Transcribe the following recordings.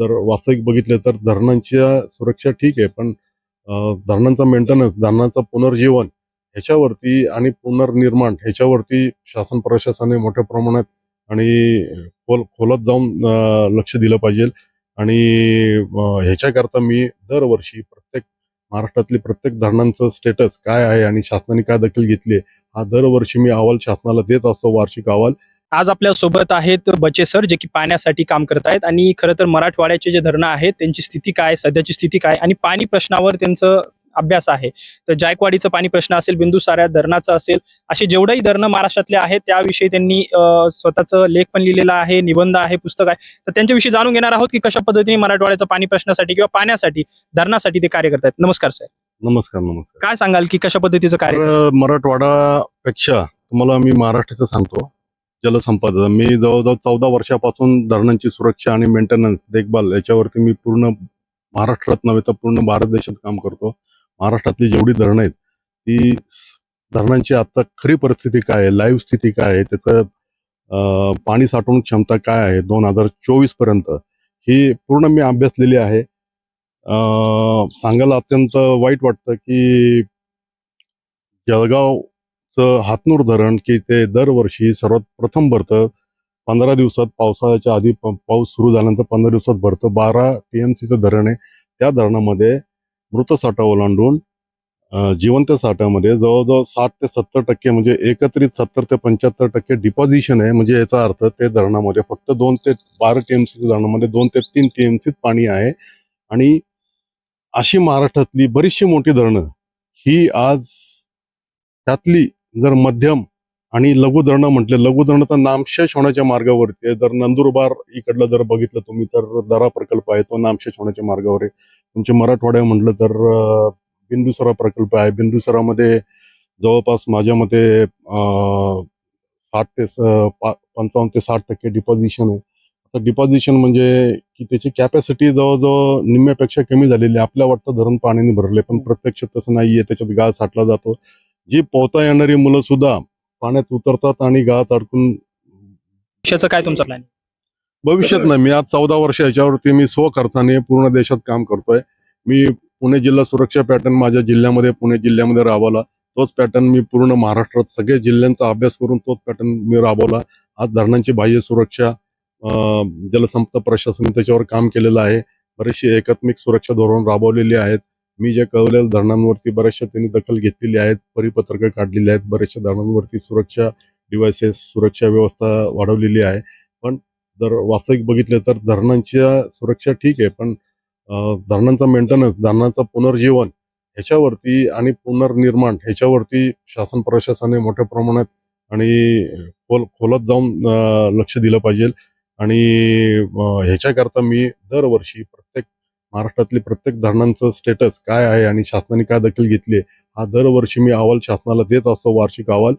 जर वास्तविक बघितले तर धरणांच्या सुरक्षा ठीक आहे पण धरणांचा मेंटेनन्स धरणांचा पुनर्जीवन ह्याच्यावरती आणि पुनर्निर्माण ह्याच्यावरती शासन प्रशासनाने मोठ्या प्रमाणात आणि खोल खोलत जाऊन लक्ष दिलं पाहिजे. आणि ह्याच्याकरता मी दरवर्षी प्रत्येक महाराष्ट्रातली प्रत्येक धरणांचं स्टेटस काय आहे आणि शासनाने काय दखल घेतली आहे, हा दरवर्षी मी अहवाल शासनाला देत असतो वार्षिक अहवाल. आज आपल्यासोबत आहेत बचे सर जे की पाण्यासाठी काम करत आहेत. आणि खरं तर मराठवाड्याचे जे धरणं आहेत त्यांची स्थिती काय सध्याची स्थिती काय? आणि पाणी प्रश्नावर त्यांचं अभ्यास आहे. तर जायकवाडीचं पाणी प्रश्न असेल बिंदुसाऱ्या धरणाचं असेल असे जेवढेही धरणं महाराष्ट्रातले आहेत त्याविषयी त्यांनी स्वतःचं लेख पण लिहिलेला आहे निबंध आहे पुस्तक आहे. तर त्यांच्याविषयी जाणून घेणार आहोत की कशा पद्धतीने मराठवाड्याचा पाणी प्रश्नासाठी किंवा पाण्यासाठी धरणासाठी ते कार्य करतात नमस्कार सर. नमस्कार नमस्कार. काय सांगाल की कशा पद्धतीचं कार्य तर मराठवाडापेक्षा तुम्हाला मी महाराष्ट्राचं सांगतो. जलसंपदा. मी जवळजवळ चौदा वर्षापासून धरणांची सुरक्षा आणि मेंटेनन्स देखभाल याच्यावरती मी पूर्ण महाराष्ट्रात नव्हे तर पूर्ण भारत देशात काम करतो. महाराष्ट्रातली जेवढी धरणं आहेत ती धरणांची आता खरी परिस्थिती काय आहे लाईव्ह स्थिती काय आहे त्याचं पाणी साठवण क्षमता काय आहे दोन हजार चोवीसपर्यंत ही पूर्ण मी अभ्यासलेली आहे. सांगायला अत्यंत वाईट वाटतं की जळगाव हातनूर धरण की ते दरवर्षी सर्वात प्रथम भरतं. पंधरा दिवसात पावसाळ्याच्या आधी पाऊस सुरू झाल्यानंतर पंधरा दिवसात भरतं. बारा टीएमसीचं धरण आहे. त्या धरणामध्ये मृत साठा ओलांडून जिवंत साठ्यामध्ये जवळजवळ साठ ते सत्तर टक्के म्हणजे एकत्रित सत्तर ते पंच्याहत्तर टक्के डिपॉझिशन आहे. म्हणजे याचा अर्थ ते धरणामध्ये फक्त दोन ते बारा टी एम सीच्या धरणामध्ये दोन ते तीन टीएमसीत पाणी आहे. आणि अशी महाराष्ट्रातली बरीचशी मोठी धरणं ही आज त्यातली जर मध्यम आणि लघु धरणं म्हटले लघु धरणं तर नामशेष होण्याच्या मार्गावरती आहे. जर नंदुरबार इकडलं जर बघितलं तुम्ही तर दरा प्रकल्प आहे तो नामशेष होण्याच्या मार्गावर आहे. तुमचे मराठवाड्या म्हटलं तर बिंदुसरा प्रकल्प आहे. बिंदुसरामध्ये जवळपास माझ्या मते साठ ते पंचावन्न ते साठ टक्के डिपॉझिशन आहे. आता डिपॉझिशन म्हणजे की त्याची कॅपॅसिटी जवळजवळ निम्म्यापेक्षा कमी झालेली आहे. आपल्या वाटतं धरण पाण्याने भरले पण प्रत्यक्ष तसं नाहीये. त्याच्यात गाळ साठला जातो. जी पोहता येणारी मुलं सुद्धा पाण्यात उतरतात आणि गाळात अडकून काय तुमचं प्लॅन भविष्यात नाही. मी आज चौदा वर्ष याच्यावरती मी स्वखर्चाने पूर्ण देशात काम करतोय. मी पुणे जिल्हा सुरक्षा पॅटर्न माझ्या जिल्ह्यामध्ये पुणे जिल्ह्यामध्ये राबवला. तोच पॅटर्न मी पूर्ण महाराष्ट्रात सगळ्या जिल्ह्यांचा अभ्यास करून तोच पॅटर्न मी राबवला. आज धरणांची बाह्य सुरक्षा जलसंपदा प्रशासन त्याच्यावर काम केलेलं आहे. बरेचसे एकात्मिक सुरक्षा धोरण राबवलेली आहेत. मी जे कळवलेल्या धरणांवरती बऱ्याचशा त्यांनी दखल घेतलेली आहेत परिपत्रकं काढलेली आहेत बऱ्याचशा धरणांवरती सुरक्षा डिव्हायसेस सुरक्षा व्यवस्था वाढवलेली आहे. पण जर वास्तविक बघितलं तर धरणांच्या सुरक्षा ठीक आहे पण धरणांचा मेंटेनन्स धरणांचा पुनर्जीवन ह्याच्यावरती आणि पुनर्निर्माण ह्याच्यावरती शासन प्रशासनाने मोठ्या प्रमाणात आणि खोल खोलत जाऊन लक्ष दिलं पाहिजे. आणि ह्याच्याकरता मी दरवर्षी प्रत्येक महाराष्ट्रातली प्रत्येक धरणांचं स्टेटस काय आहे आणि शासनाने काय दखल घेतली आहे हा दरवर्षी मी अहवाल शासनाला देत असतो वार्षिक अहवाल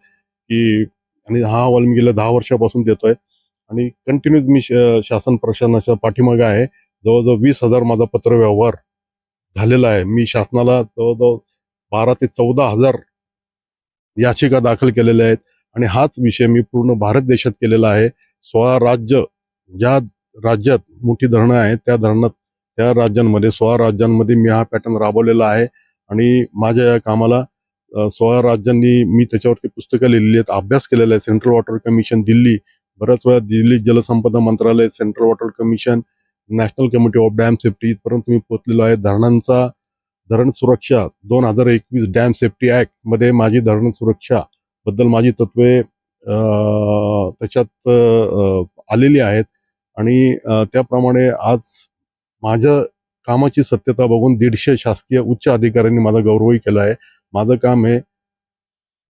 की आणि हा अहवाल मी गेल्या दहा वर्षापासून देतोय. आणि कंटिन्यूज मी श- शासन प्रशासनाच्या पाठीमागे आहे. जवळजवळ वीस हजार माझा पत्रव्यवहार झालेला आहे. मी शासनाला जवळजवळ बारा ते चौदा हजार याचिका दाखल केलेल्या आहेत. आणि हाच विषय मी पूर्ण भारत देशात केलेला आहे. सोळा राज्य ज्या राज्यात मोठी धरणं आहेत त्या धरणात त्या राज्यांमध्ये सोळा राज्यांमध्ये मी हा पॅटर्न राबवलेला आहे. आणि माझ्या या कामाला सोळा राज्यांनी मी त्याच्यावरती पुस्तकं लिहिलेली आहेत अभ्यास केलेला आहे. सेंट्रल वॉटर कमिशन दिल्ली बऱ्याच वेळा दिल्ली जलसंपदा मंत्रालय central water commission national committee of dam safety इथपर्यंत मी पोचलेलो आहे. धरणांचा धरण सुरक्षा दोन हजार एकवीस डॅम सेफ्टी ऍक्टमध्ये माझी धरण सुरक्षा बद्दल माझी तत्वे त्याच्यात आलेली आहेत. आणि त्याप्रमाणे आज माझ्या कामाची सत्यता बघून दीडशे शासकीय उच्च अधिकाऱ्यांनी माझा गौरवही केला आहे. माझं काम हे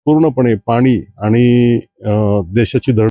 पूर्णपणे पाणी आणि देशाची धड